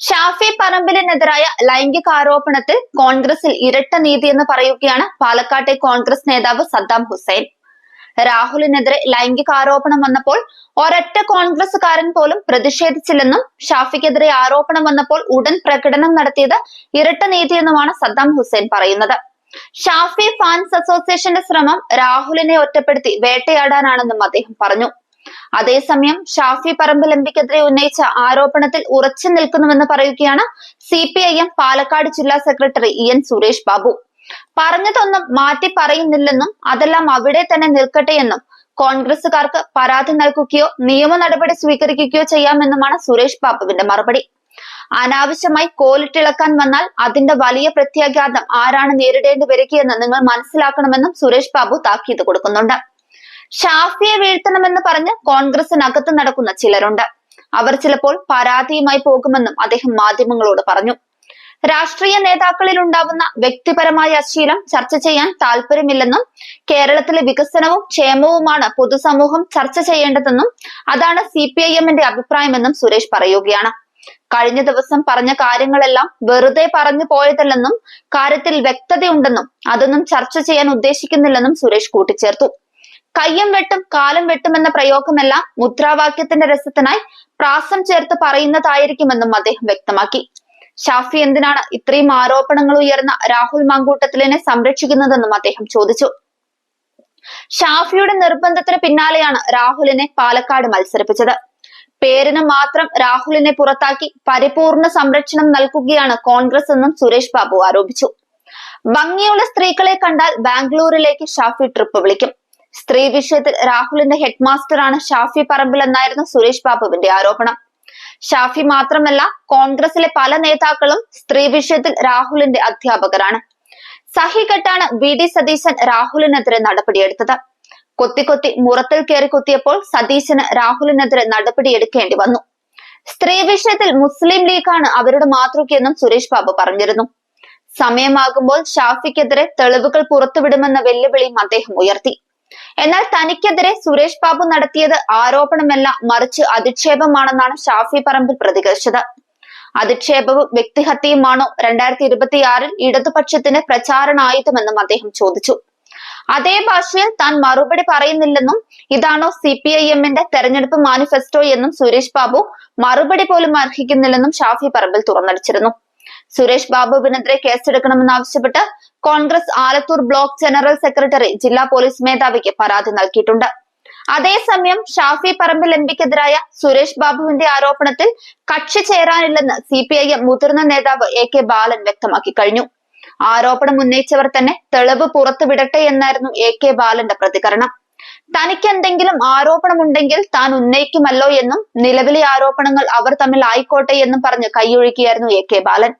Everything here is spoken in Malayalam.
ഷാഫി പറമ്പിലിനെതിരായ ലൈംഗിക ആരോപണത്തിൽ കോൺഗ്രസിൽ ഇരട്ട നീതി എന്ന് പറയുകയാണ് പാലക്കാട്ടെ കോൺഗ്രസ് നേതാവ് സദ്ദാം ഹുസൈൻ. രാഹുലിനെതിരെ ലൈംഗിക ആരോപണം വന്നപ്പോൾ ഒരൊറ്റ കോൺഗ്രസ്സുകാരൻ പോലും പ്രതിഷേധിച്ചില്ലെന്നും ഷാഫിക്കെതിരെ ആരോപണം വന്നപ്പോൾ ഉടൻ പ്രകടനം നടത്തിയത് ഇരട്ട നീതി എന്നുമാണ് സദ്ദാം ഹുസൈൻ പറയുന്നത്. ഷാഫി ഫാൻസ് അസോസിയേഷന്റെ ശ്രമം രാഹുലിനെ ഒറ്റപ്പെടുത്തി വേട്ടയാടാനാണെന്നും അദ്ദേഹം പറഞ്ഞു. അതേസമയം ഷാഫി പറമ്പിൽ എംപിക്കെതിരെ ഉന്നയിച്ച ആരോപണത്തിൽ ഉറച്ചു നിൽക്കുന്നുവെന്ന് പറയുകയാണ് C P I M Palakkad ജില്ലാ secretary E N Suresh Babu. പറഞ്ഞതൊന്നും മാറ്റി പറയുന്നില്ലെന്നും അതെല്ലാം അവിടെ തന്നെ നിൽക്കട്ടെ എന്നും കോൺഗ്രസുകാർക്ക് പരാതി നൽകുകയോ നിയമ നടപടി സ്വീകരിക്കുകയോ ചെയ്യാമെന്നുമാണ് സുരേഷ് ബാബുവിന്റെ മറുപടി. അനാവശ്യമായി കോലിട്ടിളക്കാൻ വന്നാൽ അതിന്റെ വലിയ പ്രത്യാഘാതം ആരാണ് നേരിടേണ്ടി വരികയെന്ന് നിങ്ങൾ മനസ്സിലാക്കണമെന്നും സുരേഷ് ബാബു താക്കീത് കൊടുക്കുന്നുണ്ട്. ഷാഫിയെ വീഴ്ത്തണമെന്ന് പറഞ്ഞ് കോൺഗ്രസിനകത്ത് നടക്കുന്ന ചിലരുണ്ട്. അവർ ചിലപ്പോൾ പരാതിയുമായി പോകുമെന്നും അദ്ദേഹം മാധ്യമങ്ങളോട് പറഞ്ഞു. രാഷ്ട്രീയ നേതാക്കളിൽ ഉണ്ടാവുന്ന വ്യക്തിപരമായ അശീലം ചർച്ച ചെയ്യാൻ താല്പര്യമില്ലെന്നും കേരളത്തിലെ വികസനവും ക്ഷേമവുമാണ് പൊതുസമൂഹം ചർച്ച ചെയ്യേണ്ടതെന്നും അതാണ് സി പി ഐ എമ്മിന്റെ അഭിപ്രായമെന്നും സുരേഷ് പറയുകയാണ്. കഴിഞ്ഞ ദിവസം പറഞ്ഞ കാര്യങ്ങളെല്ലാം വെറുതെ പറഞ്ഞു പോയതല്ലെന്നും കാര്യത്തിൽ വ്യക്തതയുണ്ടെന്നും അതൊന്നും ചർച്ച ചെയ്യാൻ ഉദ്ദേശിക്കുന്നില്ലെന്നും സുരേഷ് കൂട്ടിച്ചേർത്തു. കയ്യം വെട്ടും കാലം വെട്ടും എന്ന പ്രയോഗമെല്ലാം മുദ്രാവാക്യത്തിന്റെ രസത്തിനായി പ്രാസം ചേർത്ത് പറയുന്നതായിരിക്കുമെന്നും അദ്ദേഹം വ്യക്തമാക്കി. ഷാഫി എന്തിനാണ് ഇത്രയും ആരോപണങ്ങൾ ഉയർന്ന രാഹുൽ മാങ്കൂട്ടത്തിലിനെ സംരക്ഷിക്കുന്നതെന്നും അദ്ദേഹം ചോദിച്ചു. ഷാഫിയുടെ നിർബന്ധത്തിന് പിന്നാലെയാണ് രാഹുലിനെ പാലക്കാട് മത്സരിപ്പിച്ചത്. പേരിന് മാത്രം രാഹുലിനെ പുറത്താക്കി പരിപൂർണ സംരക്ഷണം നൽകുകയാണ് കോൺഗ്രസ് എന്നും സുരേഷ് ബാബു ആരോപിച്ചു. ഭംഗിയുള്ള സ്ത്രീകളെ കണ്ടാൽ ബാംഗ്ലൂരിലേക്ക് ഷാഫി ട്രിപ്പ് വിളിക്കും. സ്ത്രീ വിഷയത്തിൽ രാഹുലിന്റെ ഹെഡ് മാസ്റ്ററാണ് ഷാഫി പറമ്പിൽ എന്നായിരുന്നു സുരേഷ് ബാബുവിന്റെ ആരോപണം. ഷാഫി മാത്രമല്ല കോൺഗ്രസിലെ പല നേതാക്കളും സ്ത്രീ വിഷയത്തിൽ രാഹുലിന്റെ അധ്യാപകരാണ്. സഹികെട്ടാണ് വി ഡി സതീശൻ രാഹുലിനെതിരെ നടപടിയെടുത്തത്. കൊത്തി കൊത്തി മുറത്തിൽ കയറി കുത്തിയപ്പോൾ സതീശന് രാഹുലിനെതിരെ നടപടിയെടുക്കേണ്ടി വന്നു. സ്ത്രീ വിഷയത്തിൽ മുസ്ലിം ലീഗാണ് അവരുടെ മാതൃകയെന്നും സുരേഷ് ബാബു പറഞ്ഞിരുന്നു. സമയമാകുമ്പോൾ ഷാഫിക്കെതിരെ തെളിവുകൾ പുറത്തുവിടുമെന്ന വെല്ലുവിളിയും അദ്ദേഹം ഉയർത്തി. എന്നാൽ തനിക്കെതിരെ സുരേഷ് ബാബു നടത്തിയത് ആരോപണമല്ല മറിച്ച് അധിക്ഷേപമാണെന്നാണ് ഷാഫി പറമ്പിൽ പ്രതികരിച്ചത്. അധിക്ഷേപവും വ്യക്തിഹത്യയുമാണോ രണ്ടായിരത്തി ഇരുപത്തിയാറിൽ ഇടതുപക്ഷത്തിന് പ്രചാരണായുധമെന്നും അദ്ദേഹം ചോദിച്ചു. അതേ ഭാഷയിൽ താൻ മറുപടി പറയുന്നില്ലെന്നും ഇതാണോ സി പി ഐ എമ്മിന്റെ തെരഞ്ഞെടുപ്പ് മാനിഫെസ്റ്റോ എന്നും സുരേഷ് ബാബു മറുപടി പോലും അർഹിക്കുന്നില്ലെന്നും ഷാഫി പറമ്പിൽ തുറന്നടിച്ചിരുന്നു. സുരേഷ് ബാബുവിനെതിരെ കേസെടുക്കണമെന്നാവശ്യപ്പെട്ട് Congress Alathur block general secretary ജില്ലാ പോലീസ് മേധാവിക്ക് പരാതി നൽകിയിട്ടുണ്ട്. അതേസമയം ഷാഫി പറമ്പിൽ എംപിക്കെതിരായ സുരേഷ് ബാബുവിന്റെ ആരോപണത്തിൽ കക്ഷി ചേരാനില്ലെന്ന് സി പി ഐ എം മുതിർന്ന നേതാവ് എ കെ ബാലൻ വ്യക്തമാക്കി കഴിഞ്ഞു. ആരോപണം ഉന്നയിച്ചവർ തന്നെ തെളിവ് പുറത്തുവിടട്ടെ എന്നായിരുന്നു എ കെ ബാലന്റെ പ്രതികരണം. തനിക്ക് എന്തെങ്കിലും ആരോപണമുണ്ടെങ്കിൽ താൻ ഉന്നയിക്കുമല്ലോ എന്നും നിലവിലെ ആരോപണങ്ങൾ അവർ തമ്മിൽ ആയിക്കോട്ടെ എന്നും പറഞ്ഞ് കൈയൊഴുക്കിയായിരുന്നു എ കെ ബാലൻ.